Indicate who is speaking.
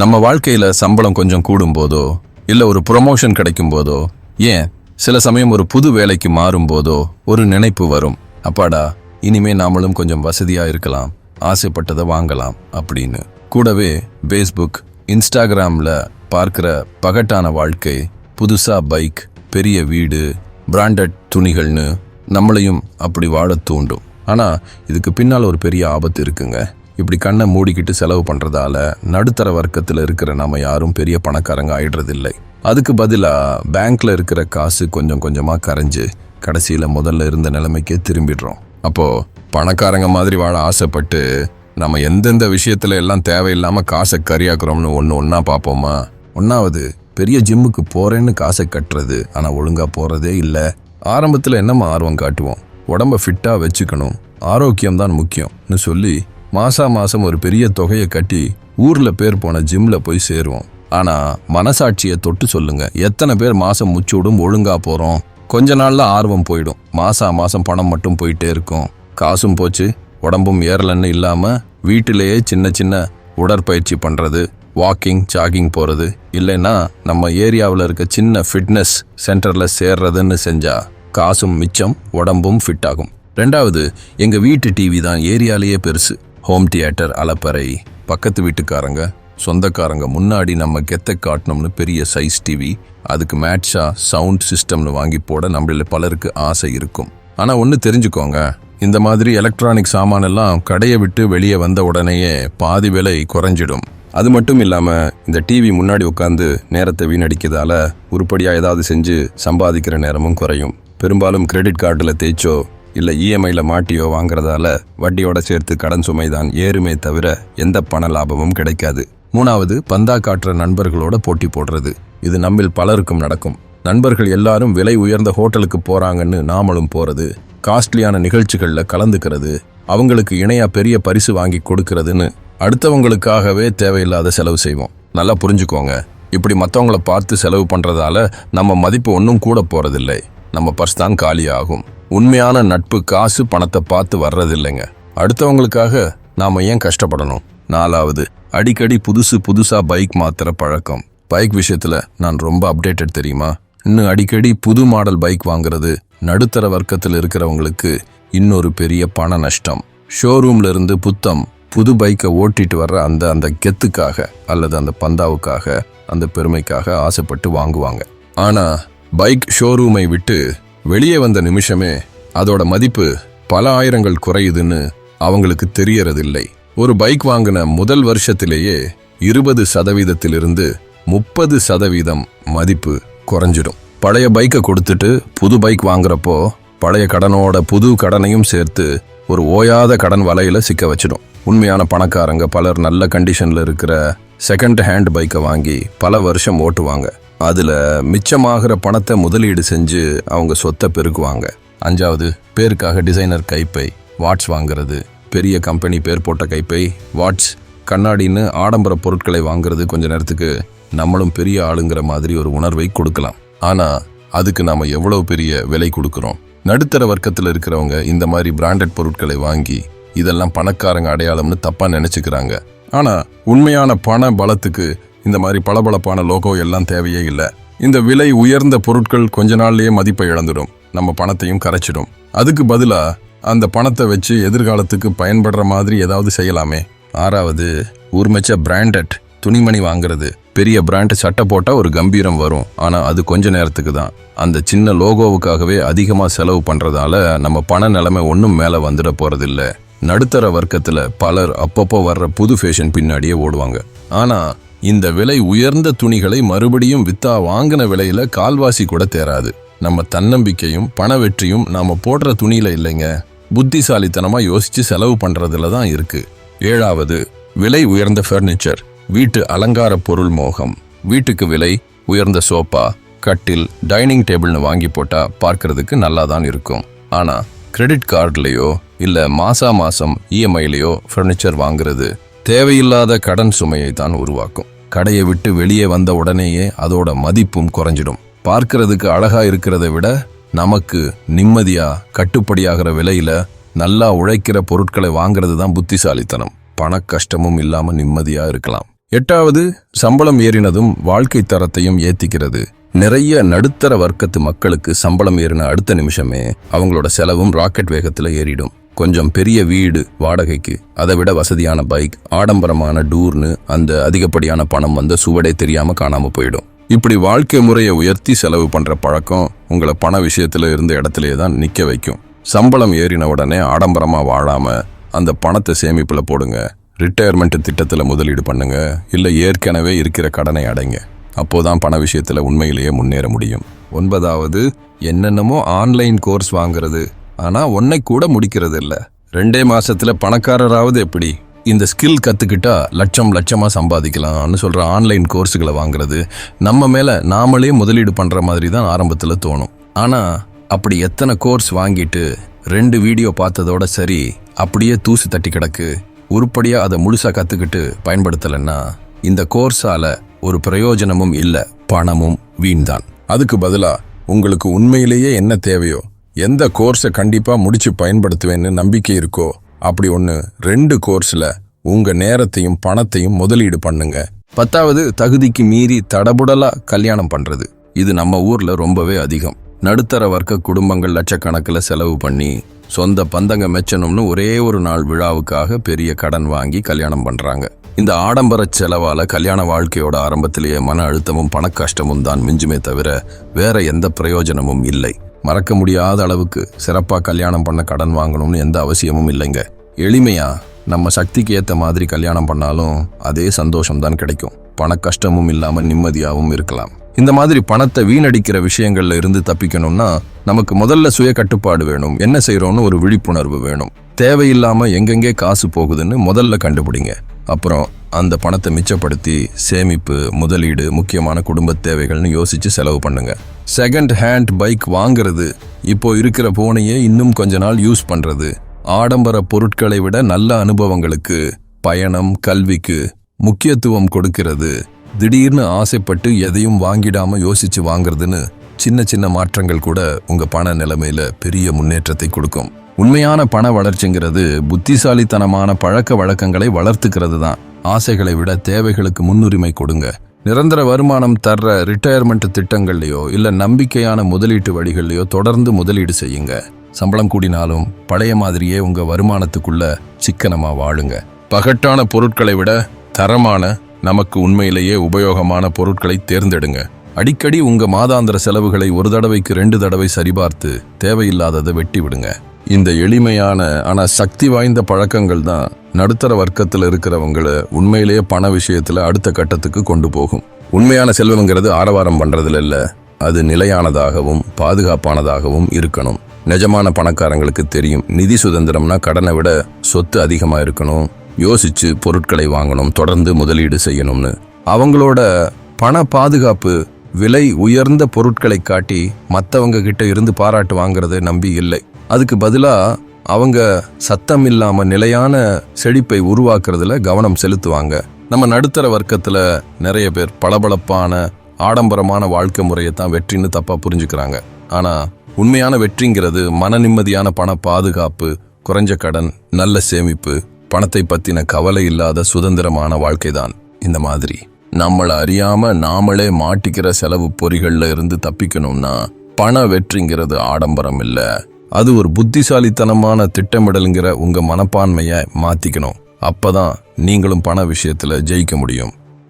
Speaker 1: நம்ம வாழ்க்கையில சம்பளம் கொஞ்சம் கூடும் போதோ இல்ல ஒரு ப்ரொமோஷன் கிடைக்கும் போதோ ஏன் சில சமயம் ஒரு புது வேலைக்கு மாறும் போதோ ஒரு நினைப்பு வரும். அப்பாடா இனிமே நாமளும் கொஞ்சம் வசதியா இருக்கலாம் ஆசைப்பட்டதை வாங்கலாம் அப்படின்னு. கூடவே ஃபேஸ்புக் இன்ஸ்டாகிராமில் பார்க்குற பகட்டான வாழ்க்கை புதுசாக பைக் பெரிய வீடு பிராண்டட் துணிகள்னு நம்மளையும் அப்படி வாழ தூண்டும். ஆனால் இதுக்கு பின்னால் ஒரு பெரிய ஆபத்து இருக்குங்க. இப்படி கண்ணை மூடிக்கிட்டு செலவு பண்ணுறதால நடுத்தர வர்க்கத்தில் இருக்கிற நம்ம யாரும் பெரிய பணக்காரங்க ஆயிடுறதில்லை. அதுக்கு பதிலாக பேங்க்ல இருக்கிற காசு கொஞ்சம் கொஞ்சமாக கரைஞ்சு கடைசியில் முதல்ல இருந்த நிலைமைக்கே திரும்பிடுறோம். அப்போது பணக்காரங்க மாதிரி வாழ ஆசைப்பட்டு நம்ம எந்தெந்த விஷயத்தில் எல்லாம் தேவையில்லாமல் காசை கரியாக்குறோம்னு ஒன்று ஒன்றா பார்ப்போமா ஒன்றாவது பெரிய ஜிம்முக்கு போகிறேன்னு காசை கட்டுறது ஆனால் ஒழுங்காக போகிறதே இல்லை. ஆரம்பத்தில் என்னம்மா ஆர்வம் காட்டுவோம்? உடம்ப ஃபிட்டாக வச்சுக்கணும். ஆரோக்கியம் தான் முக்கியம்னு சொல்லி மாசா மாசம் ஒரு பெரிய தொகையை கட்டி ஊர்ல பேர் போன ஜிம்ல போய் சேருவோம். ஆனா மனசாட்சியை தொட்டு சொல்லுங்க. எத்தனை பேர் மாசம் முச்சூடும் ஒழுங்கா போறோம். கொஞ்ச நாள்ல ஆர்வம் போயிடும். மாசா மாசம் பணம் மட்டும் போயிட்டே இருக்கும். காசும் போச்சு உடம்பும் ஏறலன்னு இல்லாம வீட்டிலேயே சின்ன சின்ன உடற்பயிற்சி பண்றது வாக்கிங் ஜாகிங் போறது இல்லைன்னா நம்ம ஏரியாவில் இருக்க சின்ன ஃபிட்னஸ் சென்டர்ல சேர்றதுன்னு செஞ்சா காசும் மிச்சம் உடம்பும் ஃபிட் ஆகும். ரெண்டாவது எங்க வீட்டு டிவி தான் ஏரியாலேயே பெருசு. ஹோம் தியேட்டர் அலப்பறை பக்கத்து வீட்டுக்காரங்க சொந்தக்காரங்க முன்னாடி நம்ம கெத்தை காட்டணும்னு பெரிய சைஸ் டிவி அதுக்கு மேட்சாக சவுண்ட் சிஸ்டம்னு வாங்கி போட நம்மள பலருக்கு ஆசை இருக்கும். ஆனால் ஒன்று தெரிஞ்சுக்கோங்க இந்த மாதிரி எலக்ட்ரானிக் சாமான் எல்லாம் கடையை விட்டு வெளியே வந்த உடனேயே பாதி விலை குறைஞ்சிடும். அது மட்டும் இல்லாமல் இந்த டிவி முன்னாடி உட்காந்து நேரத்தை வீணடிக்கிறதால உருப்படியாக ஏதாவது செஞ்சு சம்பாதிக்கிற நேரமும் குறையும். பெரும்பாலும் கிரெடிட் கார்டில் தேய்ச்சோ இல்லை இஎம்ஐயில் மாட்டியோ வாங்குறதால வட்டியோட சேர்த்து கடன் சுமை தான் ஏறுமே தவிர எந்த பண லாபமும் கிடைக்காது. மூணாவது பந்தா காட்டுற நண்பர்களோட போட்டி போடுறது. இது நம்மில் பலருக்கும் நடக்கும். நண்பர்கள் எல்லாரும் விலை உயர்ந்த ஹோட்டலுக்கு போறாங்கன்னு நாமளும் போறது காஸ்ட்லியான நிகழ்ச்சிகளில் கலந்துக்கிறது அவங்களுக்கு இணையா பெரிய பரிசு வாங்கி கொடுக்கறதுன்னு அடுத்தவங்களுக்காகவே தேவையில்லாத செலவு செய்வோம். நல்லா புரிஞ்சுக்கோங்க. இப்படி மற்றவங்கள பார்த்து செலவு பண்றதால நம்ம மதிப்பு ஒன்றும் கூட போறதில்லை. நம்ம பர்ஸ் தான் காலியாகும். உண்மையான நட்பு காசு பணத்தை பார்த்து வர்றதில்லைங்க. அடுத்தவங்களுக்காக நாம ஏன் கஷ்டப்படணும்? நாலாவது அடிக்கடி புதுசு புதுசா பைக் மாத்துற பழக்கம். பைக் விஷயத்துல நான் ரொம்ப அப்டேட்டட் தெரியுமா? இன்னும் அடிக்கடி புது மாடல் பைக் வாங்குறது நடுத்தர வர்க்கத்தில் இருக்கிறவங்களுக்கு இன்னொரு பெரிய பண நஷ்டம். ஷோரூம்ல இருந்து புத்தம் புது பைக்கை ஓட்டிட்டு வர்ற அந்த அந்த கெத்துக்காக அல்லது அந்த பந்தாவுக்காக அந்த பெருமைக்காக ஆசைப்பட்டு வாங்குவாங்க. ஆனா பைக் ஷோரூமை விட்டு வெளியே வந்த நிமிஷமே அதோட மதிப்பு பல ஆயிரங்கள் குறையுதுன்னு அவங்களுக்கு தெரியறதில்லை. ஒரு பைக் வாங்கின முதல் வருஷத்திலேயே இருபது சதவீதத்திலிருந்து முப்பது சதவீதம் மதிப்பு குறைஞ்சிடும். பழைய பைக்கை கொடுத்துட்டு புது பைக் வாங்குறப்போ பழைய கடனோட புது கடனையும் சேர்த்து ஒரு ஓயாத கடன் வலையில சிக்க வச்சிடும். உண்மையான பணக்காரங்க பலர் நல்ல கண்டிஷன்ல இருக்கிற செகண்ட் ஹேண்ட் பைக்கை வாங்கி பல வருஷம் ஓட்டுவாங்க. அதில் மிச்சமாகிற பணத்தை முதலீடு செஞ்சு அவங்க சொத்தை பெருக்குவாங்க. அஞ்சாவது பேருக்காக டிசைனர் கைப்பை வாட்ச் வாங்குறது. பெரிய கம்பெனி பேர் போட்ட கைப்பை வாட்ச் கண்ணாடின்னு ஆடம்பர பொருட்களை வாங்குறது கொஞ்ச நேரத்துக்கு நம்மளும் பெரிய ஆளுங்கிற மாதிரி ஒரு உணர்வை கொடுக்கலாம். ஆனால் அதுக்கு நாம் எவ்வளோ பெரிய விலை கொடுக்குறோம்? நடுத்தர வர்க்கத்தில் இருக்கிறவங்க இந்த மாதிரி பிராண்டட் பொருட்களை வாங்கி இதெல்லாம் பணக்காரங்க அடையாளம்னு தப்பாக நினச்சிக்கிறாங்க. ஆனால் உண்மையான பண பலத்துக்கு இந்த மாதிரி பளபளப்பான லோகோ எல்லாம் தேவையே இல்லை. இந்த விலை உயர்ந்த பொருட்கள் கொஞ்ச நாள்லேயே மதிப்பை இழந்துடும். நம்ம பணத்தையும் கரைச்சிடும். அதுக்கு பதிலாக அந்த பணத்தை வச்சு எதிர்காலத்துக்கு பயன்படுற மாதிரி ஏதாவது செய்யலாமே. ஆறாவது ஊர்மெச்ச பிராண்டட் துணிமணி வாங்குறது. பெரிய பிராண்ட் சட்டை போட்டால் ஒரு கம்பீரம் வரும். ஆனால் அது கொஞ்ச நேரத்துக்கு தான். அந்த சின்ன லோகோவுக்காகவே அதிகமாக செலவு பண்ணுறதால நம்ம பண நிலைமை ஒன்றும் மேலே வந்துட போகிறதில்லை நடுத்தர வர்க்கத்துல பலர் அப்பப்போ வர்ற புது ஃபேஷன் பின்னாடியே ஓடுவாங்க. ஆனா இந்த விலை உயர்ந்த துணிகளை மறுபடியும் வித்தா வாங்கின விலையில கால்வாசி கூட தேராது நம்ம தன்னம்பிக்கையும் பண வெற்றியும் நாம போடுற துணியில இல்லைங்க. புத்திசாலித்தனமா யோசிச்சு செலவு பண்றதுல தான் இருக்கு. ஏழாவது விலை உயர்ந்த ஃபர்னிச்சர் வீட்டு அலங்கார பொருள் மோகம். வீட்டுக்கு விலை உயர்ந்த சோஃபா கட்டில் டைனிங் டேபிள்னு வாங்கி போட்டா பார்க்கறதுக்கு நல்லா தான் இருக்கும். ஆனா கிரெடிட் கார்டுலயோ இல்லை மாசா மாசம் இஎம்ஐலையோ ஃபர்னிச்சர் வாங்குறது தேவையில்லாத கடன் சுமையை தான் உருவாக்கும். கடையை விட்டு வெளியே வந்த உடனேயே அதோட மதிப்பும் குறைஞ்சிடும். பார்க்கறதுக்கு அழகா இருக்கிறத விட நமக்கு நிம்மதியா கட்டுப்படியாகிற விலையில நல்லா உழைக்கிற பொருட்களை வாங்குறது தான் புத்திசாலித்தனம். பண கஷ்டமும் இல்லாம நிம்மதியா இருக்கலாம். எட்டாவது சம்பளம் ஏறினதும் வாழ்க்கை தரத்தையும் ஏத்திக்கிறது. நிறைய நடுத்தர வர்க்கத்து மக்களுக்கு சம்பளம் ஏறின அடுத்த நிமிஷமே அவங்களோட செலவும் ராக்கெட் வேகத்தில் ஏறிடும். கொஞ்சம் பெரிய வீடு வாடகைக்கு அதை விட வசதியான பைக் ஆடம்பரமான டூர்னு அந்த அதிகப்படியான பணம் வந்து சுவடே தெரியாம காணாம போயிடும். இப்படி வாழ்க்கை முறையை உயர்த்தி செலவு பண்ற பழக்கம் உங்களை பண விஷயத்துல இருந்த இடத்துலயே தான் நிக்க வைக்கும். சம்பளம் ஏறின உடனே ஆடம்பரமா வாழாம அந்த பணத்தை சேமிப்புல போடுங்க. ரிட்டையர்மெண்ட் திட்டத்தில் முதலீடு பண்ணுங்க. இல்லை ஏற்கனவே இருக்கிற கடனை அடைங்க. அப்போதான் பண விஷயத்தில் உண்மையிலேயே முன்னேற முடியும். ஒன்பதாவது என்னென்னமோ ஆன்லைன் கோர்ஸ் வாங்குறது. ஆனால் ஒன்றை கூட முடிக்கிறது இல்லை. ரெண்டே மாசத்துல பணக்காரராவது எப்படி? இந்த ஸ்கில் கற்றுக்கிட்டா லட்சம் லட்சமாக சம்பாதிக்கலாம்னு சொல்கிற ஆன்லைன் கோர்ஸுகளை வாங்குறது. நம்ம மேலே நாமளே முதலீடு பண்ணுற மாதிரி தான் ஆரம்பத்தில் தோணும். ஆனால் அப்படி எத்தனை கோர்ஸ் வாங்கிட்டு ரெண்டு வீடியோ பார்த்ததோட சரி அப்படியே தூசு தட்டி கிடக்கு. உருப்படியாக அதை முழுசாக கற்றுக்கிட்டு பயன்படுத்தலைன்னா இந்த கோர்ஸால் ஒரு பிரயோஜனமும் இல்லை பணமும் வீண்தான். அதுக்கு பதிலாக உங்களுக்கு உண்மையிலேயே என்ன தேவையோ எந்த கோர்ஸை கண்டிப்பாக முடித்து பயன்படுத்துவேன்னு நம்பிக்கை இருக்கோ அப்படி ஒன்று ரெண்டு கோர்ஸில் உங்கள் நேரத்தையும் பணத்தையும் முதலீடு பண்ணுங்க. பத்தாவது தகுதிக்கு மீறி தடபுடலாக கல்யாணம் பண்ணுறது இது நம்ம ஊரில் ரொம்பவே அதிகம். நடுத்தர வர்க்க குடும்பங்கள் லட்சக்கணக்கில் செலவு பண்ணி சொந்த பந்தங்க மெச்சணும்னு ஒரே ஒரு நாள் விழாவுக்காக பெரிய கடன் வாங்கி கல்யாணம் பண்ணுறாங்க இந்த ஆடம்பர செலவால் கல்யாண வாழ்க்கையோட ஆரம்பத்திலேயே மன அழுத்தமும் பண கஷ்டமும் தான் மிஞ்சுமே தவிர வேற எந்த பிரயோஜனமும் இல்லை. மறக்க முடியாத அளவுக்கு சிறப்பாக கல்யாணம் பண்ண கடன் வாங்கணும்னு எந்த அவசியமும் இல்லைங்க. எளிமையா நம்ம சக்திக்கு ஏற்ற மாதிரி கல்யாணம் பண்ணாலும் அதே சந்தோஷம் தான் கிடைக்கும். பண கஷ்டமும் இல்லாமல் நிம்மதியாகவும் இருக்கலாம். இந்த மாதிரி பணத்தை வீணடிக்கிற விஷயங்கள்ல இருந்து தப்பிக்கணும்னா நமக்கு முதல்ல சுய கட்டுப்பாடு வேணும். என்ன செய்யறோம்னு ஒரு விழிப்புணர்வு வேணும். தேவையில்லாம எங்கெங்கே காசு போகுதுன்னு முதல்ல கண்டுபிடிங்க. அப்புறம் அந்த பணத்தை மிச்சப்படுத்தி சேமிப்பு முதலீடு முக்கியமான குடும்ப தேவைகள்னு யோசிச்சு செலவு பண்ணுங்க. செகண்ட் ஹேண்ட் பைக் வாங்குறது இப்போ இருக்கிற போனையே இன்னும் கொஞ்ச நாள் யூஸ் பண்றது. ஆடம்பர பொருட்களை விட நல்ல அனுபவங்களுக்கு பயணம் கல்விக்கு முக்கியத்துவம் கொடுக்கிறது. திடீர்னு ஆசைப்பட்டு எதையும் வாங்கிடாம யோசிச்சு வாங்குறதுன்னு சின்ன சின்ன மாற்றங்கள் கூட உங்க பண நிலைமையில பெரிய முன்னேற்றத்தை கொடுக்கும். உண்மையான பண வளர்ச்சிங்கிறது புத்திசாலித்தனமான பழக்க வழக்கங்களை வளர்த்துக்கிறது தான். ஆசைகளை விட தேவைகளுக்கு முன்னுரிமை கொடுங்க. நிரந்தர வருமானம் தர்ற ரிட்டையர்மெண்ட் திட்டங்கள்லையோ இல்ல நம்பிக்கையான முதலீட்டு வழிகள்லையோ தொடர்ந்து முதலீடு செய்யுங்க. சம்பளம் கூடினாலும் பழைய மாதிரியே உங்க வருமானத்துக்குள்ள சிக்கனமா வாழுங்க. பகட்டான பொருட்களை விட தரமான நமக்கு உண்மையிலேயே உபயோகமான பொருட்களை தேர்ந்தெடுங்க. அடிக்கடி உங்க மாதாந்திர செலவுகளை ஒரு தடவைக்கு ரெண்டு தடவை சரிபார்த்து தேவையில்லாததை வெட்டி விடுங்க இந்த எளிமையான ஆனால் சக்தி வாய்ந்த பழக்கங்கள் தான் நடுத்தர வர்க்கத்தில் இருக்கிறவங்கள உண்மையிலேயே பண விஷயத்தில் அடுத்த கட்டத்துக்கு கொண்டு போகும். உண்மையான செல்வங்கிறது ஆரவாரம் பண்றதுல இல்லை. அது நிலையானதாகவும் பாதுகாப்பானதாகவும் இருக்கணும். நிஜமான பணக்காரங்களுக்கு தெரியும். நிதி சுதந்திரம்னா கடனை விட சொத்து அதிகமாக இருக்கணும். யோசித்து பொருட்களை வாங்கணும் தொடர்ந்து முதலீடு செய்யணும்னு. அவங்களோட பண பாதுகாப்பு விலை உயர்ந்த பொருட்களை காட்டி மற்றவங்க கிட்ட இருந்து பாராட்டு வாங்குறதை நம்பி இல்லை. அதுக்கு பதிலாக அவங்க சத்தம் இல்லாமல் நிலையான செழிப்பை உருவாக்குறதுல கவனம் செலுத்துவாங்க. நம்ம நடுத்தர வர்க்கத்தில் நிறைய பேர் பளபளப்பான ஆடம்பரமான வாழ்க்கை முறையை தான் வெற்றின்னு தப்பாக புரிஞ்சுக்கிறாங்க. ஆனால் உண்மையான வெற்றிங்கிறது மன நிம்மதியான பண பாதுகாப்பு குறைஞ்ச கடன் நல்ல சேமிப்பு பணத்தை பத்தின கவலை இல்லாத சுதந்திரமான வாழ்க்கைதான் இந்த மாதிரி. நம்மள அறியாம நாமளே மாட்டிக்கிற செலவு பொறிகள்ல இருந்து தப்பிக்கணும்னா பண வெற்றிங்கிறது ஆடம்பரம் இல்ல. அது ஒரு புத்திசாலித்தனமான திட்டமிடலுங்கிற உங்க மனப்பான்மையை மாத்திக்கணும். அப்பதான் நீங்களும் பண விஷயத்துல ஜெயிக்க முடியும்.